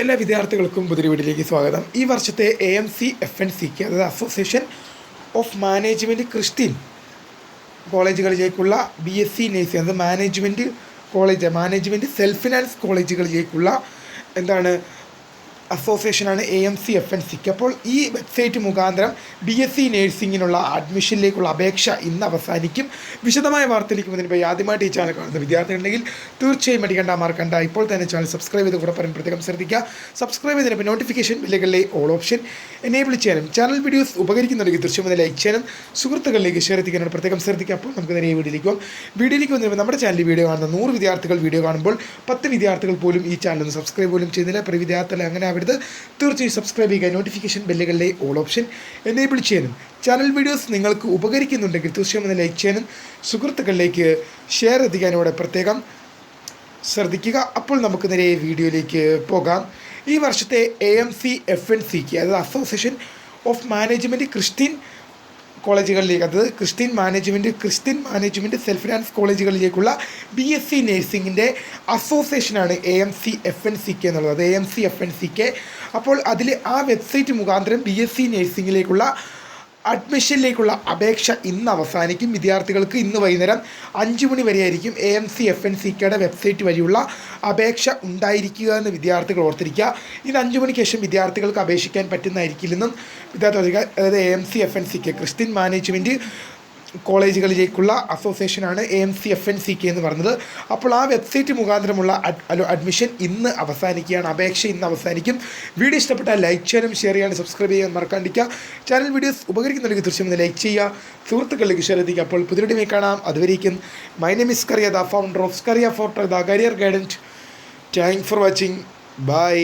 എല്ലാ വിദ്യാർത്ഥികൾക്കും പുതിയ വീട്ടിലേക്ക് സ്വാഗതം. ഈ വർഷത്തെ A M C F N സിക്ക് അതായത് അസോസിയേഷൻ ഓഫ് മാനേജ്മെന്റ് ക്രിസ്ത്യൻ കോളേജുകളിലേക്കുള്ള ബി എസ് സി നേഴ്സിംഗ് അതായത് management college management self finance കോളേജുകളിലേക്കുള്ള എന്താണ് അസോസിയേഷനാണ് A M C F N സിക്ക് അപ്പോൾ ഈ വെബ്സൈറ്റ് മുഖാന്തരം ബി എസ് സി നേഴ്സിങ്ങിനുള്ള അഡ്മിഷനിലേക്കുള്ള അപേക്ഷ ഇന്ന് അവസാനിക്കും. വിശദമായ വാർത്തയിലേക്ക് മുന്നിൽ ആദ്യമായിട്ട് ഈ ചാനൽ കാണുന്ന വിദ്യാർത്ഥികളുണ്ടെങ്കിൽ തീർച്ചയായും അടിക്കണ്ട മാർക്കണ്ട ഇപ്പോൾ തന്നെ ചാനൽ സബ്സ്ക്രൈബ് ചെയ്ത് കൂടെ പറയാൻ പ്രത്യേകം ശ്രദ്ധിക്കുക. സബ്സ്ക്രൈബ് ചെയ്തിട്ട് നോട്ടിഫിക്കേഷൻ ബില്ലുകളിലെ ഓൾ ഓപ്ഷൻ എനേബിൾ ചെയ്യാനും ചാനൽ വീഡിയോസ് ഉപകരിക്കുന്നുണ്ടെങ്കിൽ തീർച്ചയായും ഒന്ന് ലൈക്ക് ചെയ്യാനും സുഹൃത്തുക്കളിലേക്ക് ഷെയർ എത്തിക്കാനും പ്രത്യേകം ശ്രദ്ധിക്കുക. അപ്പോൾ നമുക്ക് നേരെ ഈ വീഡിയോയിലേക്ക് പോകും. വീഡിയോയിലേക്ക് വന്നിരുമ്പോൾ നമ്മുടെ ചാനൽ വീഡിയോ കാണുന്ന നൂറ് വിദ്യാർത്ഥികൾ വീഡിയോ കാണുമ്പോൾ പത്ത് വിദ്യാർത്ഥികൾ പോലും ഈ ചാനൽ സബ്സ്ക്രൈബ് പോലും ചെയ്യുന്നില്ല. വിദ്യാർത്ഥികൾ അങ്ങനെ ആവരുത് തീർച്ചയായും സബ്സ്ക്രൈബ് ചെയ്യുക നോട്ടിഫിക്കേഷൻ ബെല്ലുകളിലെ ഓൾ ഓപ്ഷൻ എനേബിൾ ചെയ്യാനും ചാനൽ വീഡിയോസ് നിങ്ങൾക്ക് ഉപകരിക്കുന്നുണ്ടെങ്കിൽ തീർച്ചയായും ലൈക്ക് ചെയ്യാനും സുഹൃത്തുക്കളിലേക്ക് ഷെയർ എത്തിക്കാനോടെ പ്രത്യേകം ശ്രദ്ധിക്കുക. അപ്പോൾ നമുക്ക് നേരെ വീഡിയോയിലേക്ക് പോകാം. ഈ വർഷത്തെ A M C F N സിക്ക് അതായത് അസോസിയേഷൻ ഓഫ് മാനേജ്മെന്റ് ക്രിസ്ത്യൻ കോളേജുകളിലേക്ക് അതായത് Christian management Christian management self finance കോളേജുകളിലേക്കുള്ള B S C നേഴ്സിങ്ങിന്റെ അസോസിയേഷനാണ് A M C F N C K എന്നുള്ളത്. A M C F N C K അപ്പോൾ അതിൽ ആ website മുഖാന്തരം ബി എസ് സി നേഴ്സിംഗിലേക്കുള്ള അഡ്മിഷനിലേക്കുള്ള അപേക്ഷ ഇന്ന് അവസാനിക്കും. വിദ്യാർത്ഥികൾക്ക് ഇന്ന് വൈകുന്നേരം അഞ്ച് മണി വരെയായിരിക്കും A M C F N C കെയുടെ വെബ്സൈറ്റ് വഴിയുള്ള അപേക്ഷ ഉണ്ടായിരിക്കുക എന്ന് വിദ്യാർത്ഥികൾ ഓർത്തിരിക്കുക. ഇന്ന് അഞ്ച് മണിക്ക് ശേഷം വിദ്യാർത്ഥികൾക്ക് അപേക്ഷിക്കാൻ പറ്റുന്നതായിരിക്കില്ലെന്നും വിദ്യാർത്ഥികൾ അതായത് A M C F N C K Christian management കോളേജുകളിലേക്കുള്ള അസോസിയേഷനാണ് A M C F N C K എന്ന് പറഞ്ഞത് അപ്പോൾ ആ വെബ്സൈറ്റ് മുഖാന്തരമുള്ള അഡ്മിഷൻ ഇന്ന് അവസാനിക്കുകയാണ്. അപേക്ഷ ഇന്ന് അവസാനിക്കും. വീഡിയോ ഇഷ്ടപ്പെട്ടാൽ ലൈക്ക് ചെയ്യാനും ഷെയർ ചെയ്യാനും സബ്സ്ക്രൈബ് ചെയ്യാൻ മറക്കാണ്ടിരിക്കുക. ചാനൽ വീഡിയോസ് ഉപകരിക്കുന്നുണ്ടെങ്കിൽ തീർച്ചയായും ഒന്ന് ലൈക്ക് ചെയ്യുക. സുഹൃത്തുക്കളിലേക്ക് ഷെയർ എത്തിക്കുക അപ്പോൾ പുതിയ കാണാം. അതുവരേക്കും my name is Kariya the founder of Skaria photo the career guidance thanks for watching bye